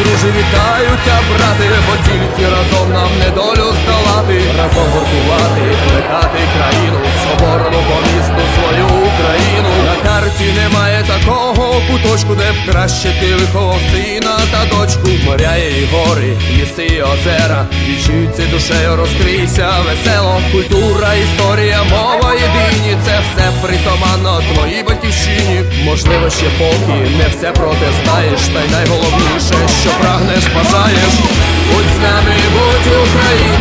друже, вітаю тя, брати, бо тільки разом нам недолю здолати, разом гуртувати, плекати країну, соборну такого де б краще ти виховав сина та дочку. Моря і гори, ліси і озера, відчуються душею, розкрийся весело. Культура, історія, мова єдині, це все притаманно твоїй батьківщині. Можливо, ще поки не все про те знаєш, та й найголовніше, що прагнеш, бажаєш. Будь з нами, будь українцем,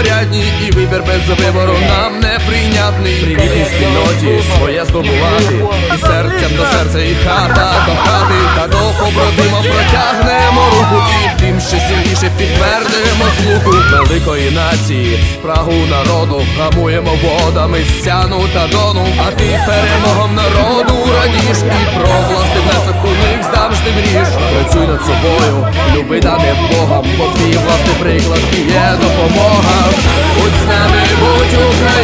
мужні, порядні, і вибір без вибору нам неприйнятний. Привітній спільноті своє здобувати, і серцем до серця, і хата до хати, та до побратима протягнемо руку, і тим ще сильніше підтвердимо слуху великої нації, спрагу народу, гамуємо водами сяну та дону, а ти перемогом народу радіш і про власний внесок у них. Працюй над собою, люби дане Богом, бо твій власний приклад є допомога. Будь з нами, будь українцем,